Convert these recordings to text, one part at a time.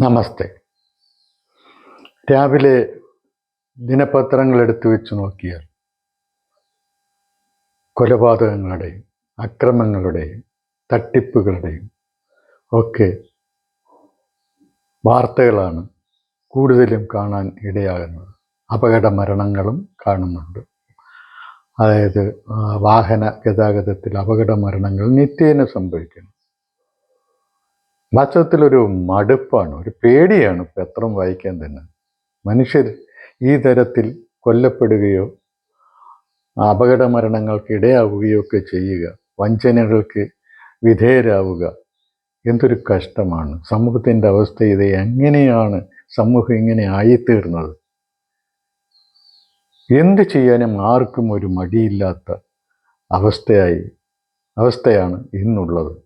നമസ്തേ. രാവിലെ ദിനപത്രങ്ങൾ എടുത്തു വെച്ച് നോക്കിയാൽ കൊലപാതകങ്ങളുടെയും അക്രമങ്ങളുടെയും തട്ടിപ്പുകളുടെയും ഒക്കെ വാർത്തകളാണ് കൂടുതലും കാണാൻ ഇടയാകുന്നത്. അപകട മരണങ്ങളും കാണുന്നുണ്ട്. അതായത് വാഹന ഗതാഗതത്തിൽ അപകട മരണങ്ങൾ നിത്യേന സംഭവിക്കുന്നു. വാസ്തവത്തിലൊരു മടുപ്പാണ് ഒരു പേടിയാണ് പത്രം വായിക്കാൻ തന്നെ. മനുഷ്യർ ഈ തരത്തിൽ കൊല്ലപ്പെടുകയോ അപകട മരണങ്ങൾക്ക് ഇടയാവുകയോ ഒക്കെ ചെയ്യുക വഞ്ചനകൾക്ക് വിധേയരാവുക എന്തൊരു കഷ്ടമാണ്. സമൂഹത്തിന്റെ അവസ്ഥ ഇത് എങ്ങനെയാണ്? സമൂഹം ഇങ്ങനെ ആയിത്തീർന്നത്? എന്ത് ചെയ്യാനും ആർക്കും ഒരു മടിയില്ലാത്ത അവസ്ഥയായി അവസ്ഥയാണ് ഇന്നുള്ളത്.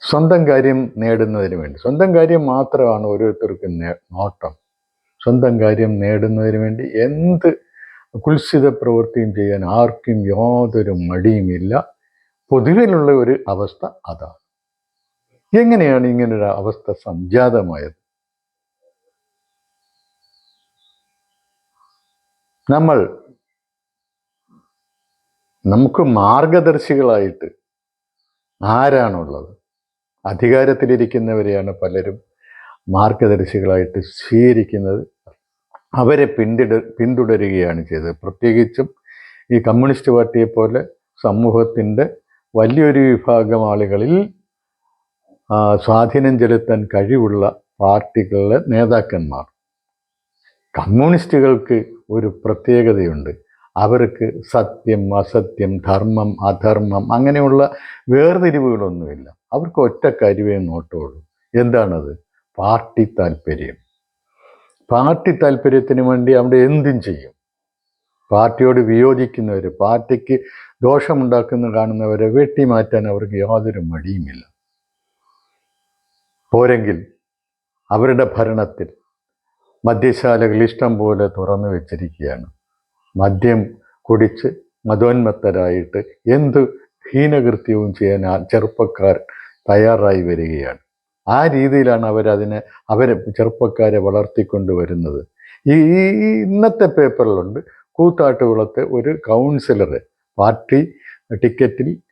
സ്വന്തം കാര്യം നേടുന്നതിന് വേണ്ടി. സ്വന്തം കാര്യം മാത്രമാണ് ഓരോരുത്തർക്കും നോട്ടം. സ്വന്തം കാര്യം നേടുന്നതിന് വേണ്ടി എന്ത് കുൽസിത പ്രവൃത്തിയും ചെയ്യാൻ ആർക്കും യാതൊരു മടിയുമില്ല. പൊതുവിലുള്ള ഒരു അവസ്ഥ അതാണ്. എങ്ങനെയാണ് ഇങ്ങനൊരു അവസ്ഥ സംജാതമായത്? നമ്മൾ നമുക്ക് മാർഗദർശികളായിട്ട് ആരാണുള്ളത്? അധികാരത്തിലിരിക്കുന്നവരെയാണ് പലരും മാർഗദർശികളായിട്ട് സ്വീകരിക്കുന്നത്. അവരെ പിന്തുട പിന്തുടരുകയാണ് ചെയ്തത്. പ്രത്യേകിച്ചും ഈ കമ്മ്യൂണിസ്റ്റ് പാർട്ടിയെ പോലെ സമൂഹത്തിന്റെ വലിയൊരു വിഭാഗം ആളുകളിൽ സ്വാധീനം ചെലുത്താൻ കഴിവുള്ള പാർട്ടികളിലെ നേതാക്കന്മാർ. കമ്മ്യൂണിസ്റ്റുകൾക്ക് ഒരു പ്രത്യേകതയുണ്ട്. അവർക്ക് സത്യം അസത്യം ധർമ്മം അധർമ്മം അങ്ങനെയുള്ള വേർതിരിവുകളൊന്നുമില്ല. അവർക്ക് ഒറ്റ കാര്യമേ നോട്ടുള്ളൂ. എന്താണത്? പാർട്ടി താല്പര്യം. പാർട്ടി താല്പര്യത്തിന് വേണ്ടി അവിടെ എന്തും ചെയ്യും. പാർട്ടിയോട് വിയോജിക്കുന്നവർ പാർട്ടിക്ക് ദോഷമുണ്ടാക്കുന്ന കാണുന്നവരെ വെട്ടിമാറ്റാൻ അവർക്ക് യാതൊരു മടിയുമില്ല. പോരെങ്കിൽ അവരുടെ ഭരണത്തിൽ മദ്യശാലകൾ ഇഷ്ടം പോലെ തുറന്നു വെച്ചിരിക്കുകയാണ്. മദ്യം കുടിച്ച് മതോന്മത്തരായിട്ട് എന്ത് ഹീനകൃത്യവും ചെയ്യാൻ ആ ചെറുപ്പക്കാർ തയ്യാറായി വരികയാണ്. ആ രീതിയിലാണ് അവരതിനെ അവരെ ചെറുപ്പക്കാരെ വളർത്തിക്കൊണ്ട് വരുന്നത്. ഈ ഇന്നത്തെ പേപ്പറിലുണ്ട്. കൂത്താട്ടുകുളത്തെ ഒരു കൗൺസിലർ പാർട്ടി ടിക്കറ്റിൽ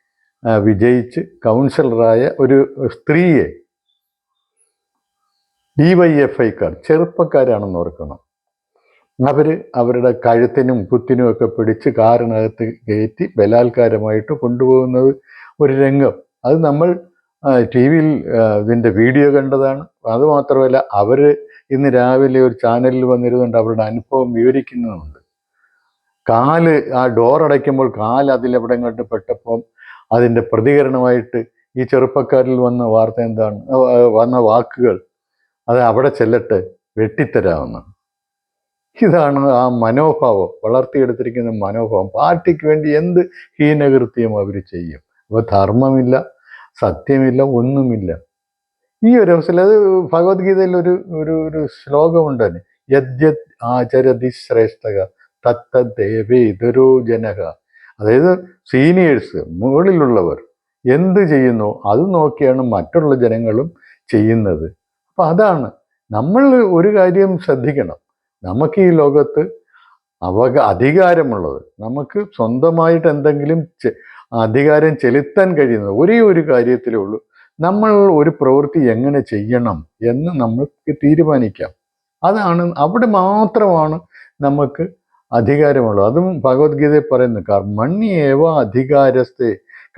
വിജയിച്ച് കൗൺസിലറായ ഒരു സ്ത്രീയെ ഡി വൈ എഫ് ഐക്കാർ ചെറുപ്പക്കാരാണെന്ന് ഓർക്കണം. അവർ അവരുടെ കഴുത്തിനും കുത്തിനും ഒക്കെ പിടിച്ച് കാറിനകത്ത് കയറ്റി ബലാത്കാരമായിട്ട് കൊണ്ടുപോകുന്നത് ഒരു രംഗം. അത് നമ്മൾ ടി വിയിൽ ഇതിന്റെ വീഡിയോ കണ്ടതാണ്. അതുമാത്രമല്ല അവർ ഇന്ന് രാവിലെ ഒരു ചാനലിൽ വന്നിരുന്നുണ്ട് അവരുടെ അനുഭവം വിവരിക്കുന്നതുണ്ട് കാൽ ആ ഡോർ അടയ്ക്കുമ്പോൾ കാൽ അതിലെവിടെ കണ്ട് പെട്ടപ്പോൾ അതിന്റെ പ്രതികരണമായിട്ട് ഈ ചെറുപ്പക്കാരിൽ വന്ന വാർത്ത എന്താണ് വന്ന വാക്കുകൾ അത് അവിടെ ചെല്ലട്ടെ വെട്ടിത്തരാമെന്ന് ഇതാണ് ആ മനോഭാവം വളർത്തിയെടുത്തിരിക്കുന്ന മനോഭാവം. പാർട്ടിക്ക് വേണ്ടി എന്ത് ഹീനകൃത്യം അവർ ചെയ്യും? അപ്പോൾ ധർമ്മമില്ല സത്യമില്ല ഒന്നുമില്ല. ഈ ഒരു അവസരം അത് ഭഗവത്ഗീതയിൽ ഒരു ഒരു ഒരു ശ്ലോകമുണ്ട് തന്നെ യദ്യത് ആചരതി ശ്രേഷ്ഠക തത്തദേവേ ഇതരോ ജനക. അതായത് സീനിയേഴ്സ് മുകളിലുള്ളവർ എന്ത് ചെയ്യുന്നു? അത് നോക്കിയാണ് മറ്റുള്ള ജനങ്ങളും ചെയ്യുന്നത്. അപ്പം അതാണ്. നമ്മൾ ഒരു കാര്യം ശ്രദ്ധിക്കണം. നമുക്ക് ഈ ലോകത്ത് അവക അധികാരമുള്ളത് നമുക്ക് സ്വന്തമായിട്ട് എന്തെങ്കിലും അധികാരം ചെലുത്താൻ കഴിയുന്നത് ഒരേ ഒരു കാര്യത്തിലേ ഉള്ളൂ. നമ്മൾ ഒരു പ്രവൃത്തി എങ്ങനെ ചെയ്യണം എന്ന് നമുക്ക് തീരുമാനിക്കാം. അതാണ് അവിടെ മാത്രമാണ് നമുക്ക് അധികാരമുള്ളത്. അതും ഭഗവത്ഗീതയിൽ പറയുന്നു കർമ്മണ്യേവ അധികാരസ്ഥെ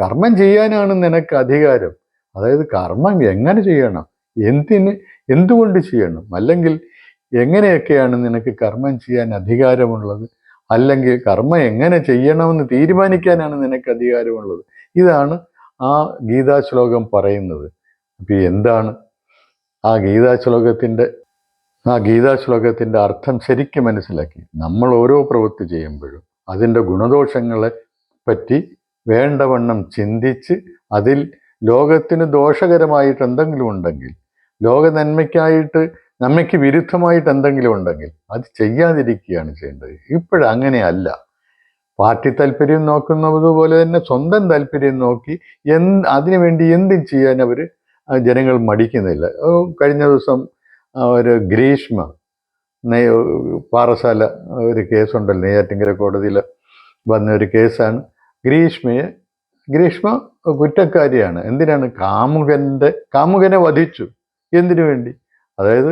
കർമ്മം ചെയ്യാനാണ് നിനക്ക് അധികാരം. അതായത് കർമ്മം എങ്ങനെ ചെയ്യണം? എന്തിന് എന്തുകൊണ്ട് ചെയ്യണം? അല്ലെങ്കിൽ എങ്ങനെയൊക്കെയാണ് നിനക്ക് കർമ്മം ചെയ്യാൻ അധികാരമുള്ളത്? അല്ലെങ്കിൽ കർമ്മം എങ്ങനെ ചെയ്യണമെന്ന് തീരുമാനിക്കാനാണ് നിനക്ക് അധികാരമുള്ളത്? ഇതാണ് ആ ഗീതാശ്ലോകം പറയുന്നത്. അപ്പം എന്താണ് ആ ഗീതാശ്ലോകത്തിന്റെ ആ ഗീതാശ്ലോകത്തിന്റെ അർത്ഥം ശരിക്കും മനസ്സിലാക്കി. നമ്മൾ ഓരോ പ്രവൃത്തി ചെയ്യുമ്പോഴും അതിന്റെ ഗുണദോഷങ്ങളെ പറ്റി വേണ്ടവണ്ണം ചിന്തിച്ച് അതിൽ ലോകത്തിന് ദോഷകരമായിട്ട് എന്തെങ്കിലും ഉണ്ടെങ്കിൽ ലോക നന്മയ്ക്കായിട്ട് നന്മയ്ക്ക് വിരുദ്ധമായിട്ട് എന്തെങ്കിലും ഉണ്ടെങ്കിൽ അത് ചെയ്യാതിരിക്കുകയാണ് ചെയ്യേണ്ടത്. ഇപ്പോഴങ്ങനെയല്ല പാർട്ടി താല്പര്യം നോക്കുന്നതുപോലെ തന്നെ സ്വന്തം താല്പര്യം നോക്കി എന്ത് അതിനുവേണ്ടി എന്തും ചെയ്യാൻ അവർ ജനങ്ങൾ മടിക്കുന്നില്ല. കഴിഞ്ഞ ദിവസം ഒരു ഗ്രീഷ്മ പാറശാല ഒരു കേസുണ്ടല്ലോ നെയ്യാറ്റിങ്കര കോടതിയിൽ വന്ന ഒരു കേസാണ്. ഗ്രീഷ്മയെ ഗ്രീഷ്മ കുറ്റക്കാരിയാണ്. എന്തിനാണ്? കാമുകന്റെ കാമുകനെ വധിച്ചു. എന്തിനു വേണ്ടി? അതായത്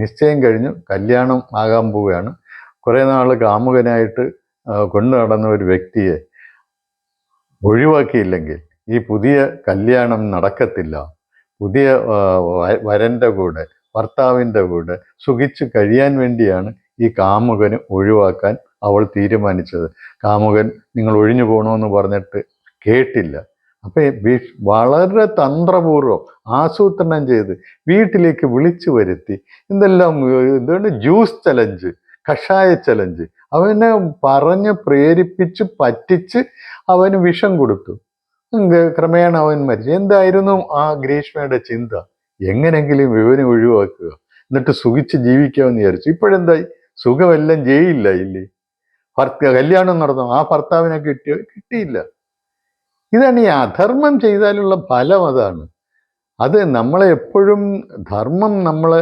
നിശ്ചയം കഴിഞ്ഞു കല്യാണം ആകാൻ പോവുകയാണ്. കുറേ നാൾ കാമുകനായിട്ട് കൊണ്ടു നടന്ന ഒരു വ്യക്തിയെ ഒഴിവാക്കിയില്ലെങ്കിൽ ഈ പുതിയ കല്യാണം നടക്കത്തില്ല. പുതിയ വരന്റെ കൂടെ ഭർത്താവിന്റെ കൂടെ സുഖിച്ച് കഴിയാൻ വേണ്ടിയാണ് ഈ കാമുകന് ഒഴിവാക്കാൻ അവൾ തീരുമാനിച്ചത്. കാമുകൻ നിങ്ങൾ ഒഴിഞ്ഞു പോകണമെന്ന് പറഞ്ഞിട്ട് കേട്ടില്ല. അപ്പം ഈ ഭീഷ്- വളരെ തന്ത്രപൂർവം ആസൂത്രണം ചെയ്ത് വീട്ടിലേക്ക് വിളിച്ചു വരുത്തി. എന്തെല്ലാം എന്താണ് ജ്യൂസ് ചലഞ്ച് കഷായ ചലഞ്ച് അവനെ പറഞ്ഞ് പ്രേരിപ്പിച്ച് പറ്റിച്ച് അവന് വിഷം കൊടുത്തു. ക്രമേണ അവൻ മരിച്ചു. എന്തായിരുന്നു ആ ഗ്രീഷ്മയുടെ ചിന്ത? എങ്ങനെങ്കിലും ഇവനെ ഒഴിവാക്കുക. എന്നിട്ട് സുഖിച്ച് ജീവിക്കാമെന്ന് വിചാരിച്ചു. ഇപ്പോഴെന്തായി? സുഖമെല്ലാം ജയിലില്ല ഇല്ലേ ഭർത്ത കല്യാണം നടന്നു. ആ ഭർത്താവിനെ കിട്ടിയോ? കിട്ടിയില്ല. ഇതാണ് ഈ അധർമ്മം ചെയ്താലുള്ള ഫലം അതാണ്. അത് നമ്മളെ എപ്പോഴും ധർമ്മം നമ്മൾ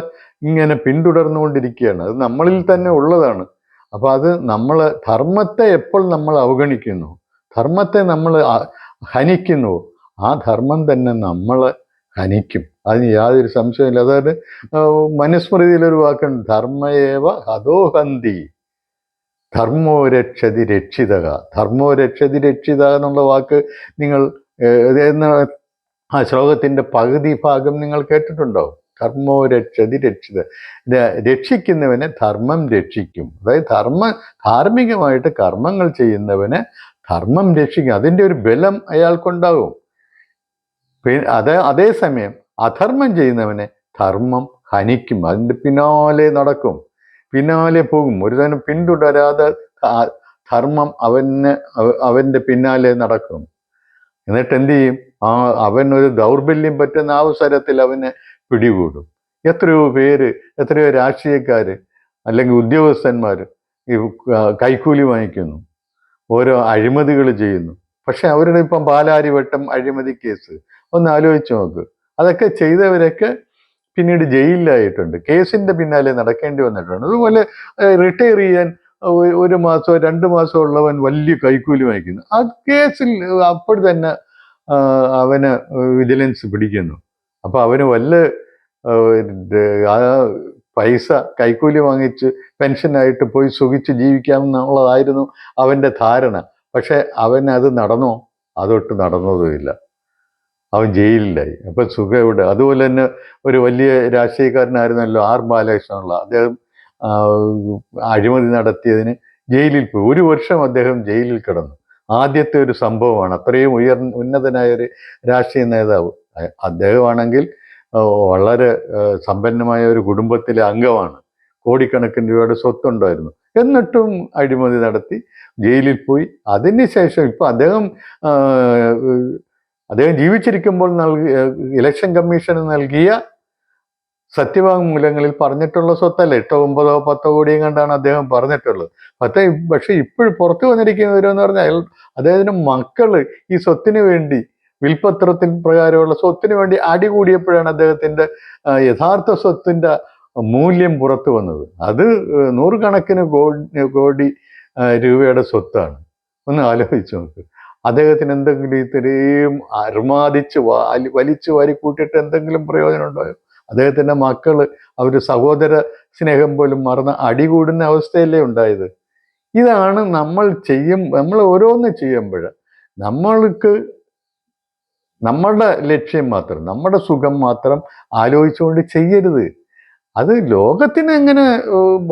ഇങ്ങനെ പിന്തുടർന്നുകൊണ്ടിരിക്കുകയാണ്. അത് നമ്മളിൽ തന്നെ ഉള്ളതാണ്. അപ്പോൾ അത് നമ്മൾ ധർമ്മത്തെ എപ്പോൾ നമ്മൾ അവഗണിക്കുന്നു ധർമ്മത്തെ നമ്മൾ ഹനിക്കുന്നു ആ ധർമ്മം തന്നെ നമ്മൾ ഹനിക്കും. അതിന് യാതൊരു സംശയമില്ല അതായത് മനുസ്മൃതിയിലൊരു വാക്കുണ്ട് ധർമ്മയേവ ഹതോഹന്തി ധർമ്മോ രക്ഷതി രക്ഷിതക. ധർമ്മോ രക്ഷതി എന്നുള്ള വാക്ക് നിങ്ങൾ ആ ശ്ലോകത്തിന്റെ പകുതി ഭാഗം നിങ്ങൾ കേട്ടിട്ടുണ്ടോ? ധർമ്മോ രക്ഷതി രക്ഷിക്കുന്നവനെ ധർമ്മം രക്ഷിക്കും. അതായത് ധർമ്മ ധാർമ്മികമായിട്ട് കർമ്മങ്ങൾ ചെയ്യുന്നവനെ ധർമ്മം രക്ഷിക്കും. അതിന്റെ ഒരു ബലം അയാൾക്കുണ്ടാകും. അതേ അതേസമയം അധർമ്മം ചെയ്യുന്നവനെ ധർമ്മം ഹനിക്കും. അതിന്റെ പിന്നാലെ നടക്കും. പിന്നാലെ പോകും. ഒരു തന്നെ പിന്തുടരാതെ ധർമ്മം അവന് അവന്റെ പിന്നാലെ നടക്കും. എന്നിട്ട് എന്ത് ചെയ്യും? ആ അവൻ ഒരു ദൗർബല്യം പറ്റുന്ന അവസരത്തിൽ അവനെ പിടികൂടും. എത്രയോ പേര് എത്രയോ രാഷ്ട്രീയക്കാര് അല്ലെങ്കിൽ ഉദ്യോഗസ്ഥന്മാർ ഈ കൈക്കൂലി വാങ്ങിക്കുന്നു. ഓരോ അഴിമതികൾ ചെയ്യുന്നു. പക്ഷെ അവരുടെ ഇപ്പം പാലാരിവട്ടം അഴിമതി കേസ്. ഒന്ന് ആലോചിച്ച് നോക്ക്. അതൊക്കെ ചെയ്തവരൊക്കെ പിന്നീട് ജയിലിലായിട്ടുണ്ട്. കേസിന്റെ പിന്നാലെ നടക്കേണ്ടി വന്നിട്ടുണ്ട്. അതുപോലെ റിട്ടയർ ചെയ്യാൻ ഒരു മാസമോ രണ്ട് മാസമോ ഉള്ളവൻ വലിയ കൈക്കൂലി വാങ്ങിക്കുന്നു. ആ കേസിൽ അപ്പോൾ തന്നെ അവന് വിജിലൻസ് പിടിക്കുന്നു. അപ്പൊ അവന് വല്ല പൈസ കൈക്കൂലി വാങ്ങിച്ച് പെൻഷനായിട്ട് പോയി സുഖിച്ച് ജീവിക്കാം എന്നുള്ളതായിരുന്നു അവന്റെ ധാരണ. പക്ഷെ അവൻ അത് നടന്നോ? അതൊട്ട് നടന്നതുമില്ല. അവൻ ജയിലിലായി. അപ്പൊ സുഖം എവിടെ? അതുപോലെ തന്നെ ഒരു വലിയ രാഷ്ട്രീയക്കാരനായിരുന്നല്ലോ ആർ ബാലകൃഷ്ണനുള്ള. അദ്ദേഹം അഴിമതി നടത്തിയതിന് ജയിലിൽ പോയി. ഒരു വർഷം അദ്ദേഹം ജയിലിൽ കിടന്നു. ആദ്യത്തെ ഒരു സംഭവമാണ്. അത്രയും ഉയർ ഉന്നതനായ ഒരു രാഷ്ട്രീയ നേതാവ്. അദ്ദേഹമാണെങ്കിൽ വളരെ സമ്പന്നമായ ഒരു കുടുംബത്തിലെ അംഗമാണ്. കോടിക്കണക്കിന് രൂപയുടെ സ്വത്തുണ്ടായിരുന്നു. എന്നിട്ടും അഴിമതി നടത്തി ജയിലിൽ പോയി. അതിനുശേഷം ഇപ്പൊ അദ്ദേഹം അദ്ദേഹം ജീവിച്ചിരിക്കുമ്പോൾ നൽകി ഇലക്ഷൻ കമ്മീഷന് നൽകിയ സത്യവാങ്മൂലങ്ങളിൽ പറഞ്ഞിട്ടുള്ള സ്വത്തല്ല? എട്ടോ ഒമ്പതോ പത്തോ കോടിയും കണ്ടാണ് അദ്ദേഹം പറഞ്ഞിട്ടുള്ളത്. പത്ത് പക്ഷെ ഇപ്പോഴും പുറത്തു വന്നിരിക്കുന്നവരെന്ന് പറഞ്ഞാൽ അദ്ദേഹത്തിന് മക്കൾ ഈ സ്വത്തിന് വേണ്ടി വിൽപത്രത്തിൻ പ്രകാരമുള്ള സ്വത്തിന് വേണ്ടി അടികൂടിയപ്പോഴാണ് അദ്ദേഹത്തിന്റെ അദ്ദേഹത്തിന്റെ യഥാർത്ഥ സ്വത്തിന്റെ മൂല്യം പുറത്തു വന്നത്. അത് നൂറുകണക്കിന് കോടി കോടി രൂപയുടെ സ്വത്താണ്. ഒന്ന് ആലോചിച്ച് നോക്ക്. അദ്ദേഹത്തിന് എന്തെങ്കിലും ഇത്രയും അർമാദിച്ച് വാലി വലിച്ചു വാരി കൂട്ടിയിട്ട് എന്തെങ്കിലും പ്രയോജനം ഉണ്ടായോ അദ്ദേഹത്തിന്റെ മക്കൾ അവർ സഹോദര സ്നേഹം പോലും മറന്ന് അടികൂടുന്ന അവസ്ഥയല്ലേ ഉണ്ടായത്? ഇതാണ് നമ്മൾ ചെയ്യും നമ്മൾ ഓരോന്ന് ചെയ്യുമ്പോൾ നമ്മൾക്ക് നമ്മളുടെ ലക്ഷ്യം മാത്രം നമ്മുടെ സുഖം മാത്രം ആലോചിച്ചുകൊണ്ട് ചെയ്യരുത്. അത് ലോകത്തിന് എങ്ങനെ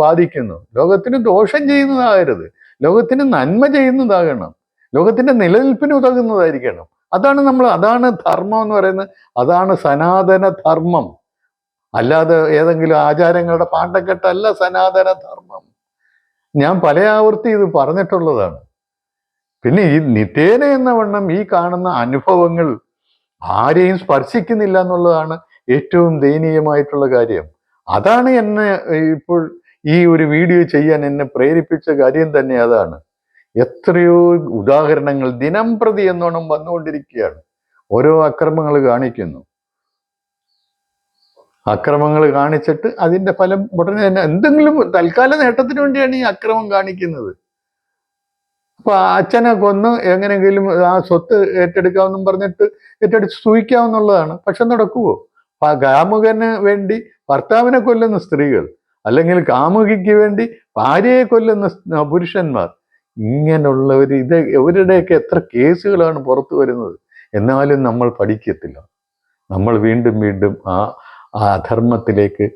ബാധിക്കുന്നു? ലോകത്തിന് ദോഷം ചെയ്യുന്നതാകരുത്. ലോകത്തിന് നന്മ ചെയ്യുന്നതാകണം. ലോകത്തിന്റെ നിലനിൽപ്പിന് ഉതകുന്നതായിരിക്കണം. അതാണ് നമ്മൾ അതാണ് ധർമ്മം എന്ന് പറയുന്നത്. അതാണ് സനാതന ധർമ്മം. അല്ലാതെ ഏതെങ്കിലും ആചാരങ്ങളുടെ പാണ്ടക്കെട്ടല്ല സനാതന ധർമ്മം. ഞാൻ പല ആവർത്തി ഇത് പറഞ്ഞിട്ടുള്ളതാണ്. പിന്നെ ഈ നിത്യേന എന്ന വണ്ണം ഈ കാണുന്ന അനുഭവങ്ങൾ ആരെയും സ്പർശിക്കുന്നില്ല എന്നുള്ളതാണ് ഏറ്റവും ദയനീയമായിട്ടുള്ള കാര്യം. അതാണ് എന്നെ ഇപ്പോൾ ഈ ഒരു വീഡിയോ ചെയ്യാൻ എന്നെ പ്രേരിപ്പിച്ച കാര്യം തന്നെ അതാണ്. എത്രയോ ഉദാഹരണങ്ങൾ ദിനം പ്രതി എന്നോണം വന്നുകൊണ്ടിരിക്കുകയാണ്. ഓരോ അക്രമങ്ങൾ കാണിക്കുന്നു. അക്രമങ്ങൾ കാണിച്ചിട്ട് അതിന്റെ ഫലം ഉടനെ തന്നെ എന്തെങ്കിലും തൽക്കാല നേട്ടത്തിന് വേണ്ടിയാണ് ഈ അക്രമം കാണിക്കുന്നത്. അപ്പൊ അച്ഛനെ കൊന്ന് എങ്ങനെയെങ്കിലും ആ സ്വത്ത് ഏറ്റെടുക്കാമെന്നും പറഞ്ഞിട്ട് ഏറ്റെടുത്ത് സൂഹിക്കാവുന്നുള്ളതാണ് പക്ഷെ നടക്കുവോ? കാമുകന് വേണ്ടി ഭർത്താവിനെ കൊല്ലുന്ന സ്ത്രീകൾ അല്ലെങ്കിൽ കാമുകിക്ക് വേണ്ടി ഭാര്യയെ കൊല്ലുന്ന പുരുഷന്മാർ ഇങ്ങനെയുള്ളവർ ഇത് ഇവരുടെയൊക്കെ എത്ര കേസുകളാണ് പുറത്തു വരുന്നത്. എന്നാലും നമ്മൾ പഠിക്കത്തില്ല. നമ്മൾ വീണ്ടും വീണ്ടും ആ ആ അധർമ്മത്തിലേക്ക്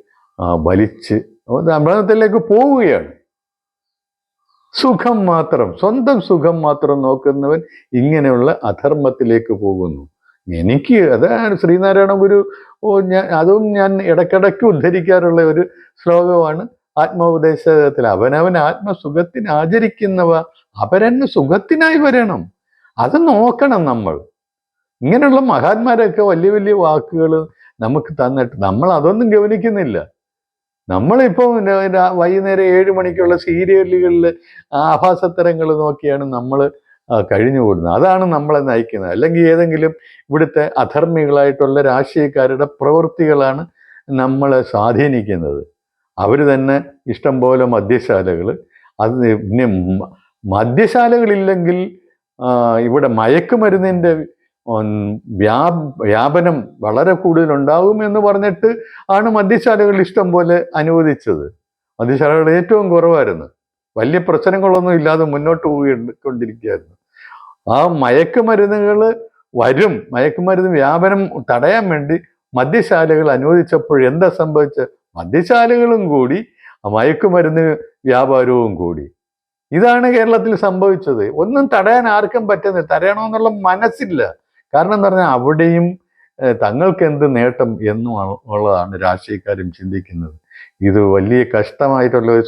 വലിച്ച് അധർമ്മത്തിലേക്ക് പോവുകയാണ്. സുഖം മാത്രം സ്വന്തം സുഖം മാത്രം നോക്കുന്നവൻ ഇങ്ങനെയുള്ള അധർമ്മത്തിലേക്ക് പോകുന്നു. എനിക്ക് അതാണ് ശ്രീനാരായണ ഗുരു ഞാൻ അതും ഞാൻ ഇടയ്ക്കിടയ്ക്ക് ഉദ്ധരിക്കാറുള്ള ഒരു ശ്ലോകമാണ്. ആത്മോപദേശത്തിൽ അവനവൻ ആത്മസുഖത്തിന് ആചരിക്കുന്നവ അവരന് സുഖത്തിനായി വരണം. അത് നോക്കണം നമ്മൾ. ഇങ്ങനെയുള്ള മഹാന്മാരൊക്കെ വലിയ വലിയ വാക്കുകൾ നമുക്ക് തന്നിട്ട് നമ്മൾ അതൊന്നും ഗവനിക്കുന്നില്ല നമ്മളിപ്പോൾ വൈകുന്നേരം ഏഴ് മണിക്കുള്ള സീരിയലുകളിൽ ആഭാസത്തരങ്ങൾ നോക്കിയാണ് നമ്മൾ കഴിഞ്ഞു കൂടുന്നത് അതാണ് നമ്മളെ നയിക്കുന്നത്. അല്ലെങ്കിൽ ഏതെങ്കിലും ഇവിടുത്തെ അധർമ്മികളായിട്ടുള്ള രാഷ്ട്രീയക്കാരുടെ പ്രവൃത്തികളാണ് നമ്മളെ സ്വാധീനിക്കുന്നത്. അവർ തന്നെ ഇഷ്ടം പോലെ മദ്യശാലകൾ അത് പിന്നെ മദ്യശാലകളില്ലെങ്കിൽ ഇവിടെ മയക്കുമരുന്നിന്റെ വ്യാ വ്യാപനം വളരെ കൂടുതലുണ്ടാകും എന്ന് പറഞ്ഞിട്ട് ആണ് മദ്യശാലകൾ ഇഷ്ടം പോലെ അനുവദിച്ചത്. മദ്യശാലകൾ ഏറ്റവും കുറവായിരുന്നു. വലിയ പ്രശ്നങ്ങളൊന്നും ഇല്ലാതെ മുന്നോട്ട് പോയിക്കൊണ്ടിരിക്കുകയായിരുന്നു ആ മയക്കുമരുന്നുകൾ വരും. മയക്കുമരുന്ന് വ്യാപനം തടയാൻ വേണ്ടി മദ്യശാലകൾ അനുവദിച്ചപ്പോൾ എന്താ സംഭവിച്ചത്? മദ്യശാലകളും കൂടി മയക്കുമരുന്ന് വ്യാപാരവും കൂടി. ഇതാണ് കേരളത്തിൽ സംഭവിച്ചത്. ഒന്നും തടയാൻ ആർക്കും പറ്റുന്നത് തടയണമെന്നുള്ള മനസ്സില്ല. കാരണം എന്ന് പറഞ്ഞാൽ അവിടെയും തങ്ങൾക്ക് എന്ത് നേട്ടം എന്നും ഉള്ളതാണ് രാഷ്ട്രീയക്കാരും ചിന്തിക്കുന്നത്. ഇത് വലിയ കഷ്ടമായിട്ടുള്ള ഒരു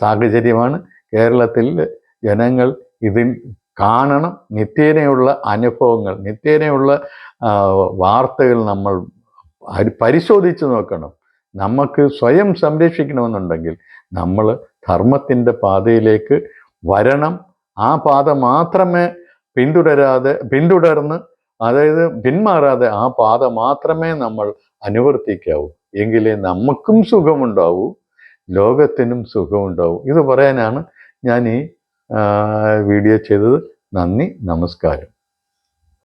സാഹചര്യമാണ്. കേരളത്തിൽ ജനങ്ങൾ ഇതിൽ കാണണം. നിത്യേനയുള്ള അനുഭവങ്ങൾ നിത്യേനയുള്ള വാർത്തകൾ നമ്മൾ പരിശോധിച്ച് നോക്കണം. നമുക്ക് സ്വയം സംരക്ഷിക്കണമെന്നുണ്ടെങ്കിൽ നമ്മൾ ധർമ്മത്തിന്റെ പാതയിലേക്ക് വരണം. ആ പാത മാത്രമേ പിന്തുടരാതെ പിന്തുടർന്ന് അതായത് പിന്മാറാതെ ആ പാത മാത്രമേ നമ്മൾ അനുവർത്തിക്കാവൂ. എങ്കിലേ നമുക്കും സുഖമുണ്ടാവൂ ലോകത്തിനും സുഖമുണ്ടാവൂ. ഇത് പറയാനാണ് ഞാൻ ഈ വീഡിയോ ചെയ്തത്. നന്ദി നമസ്കാരം.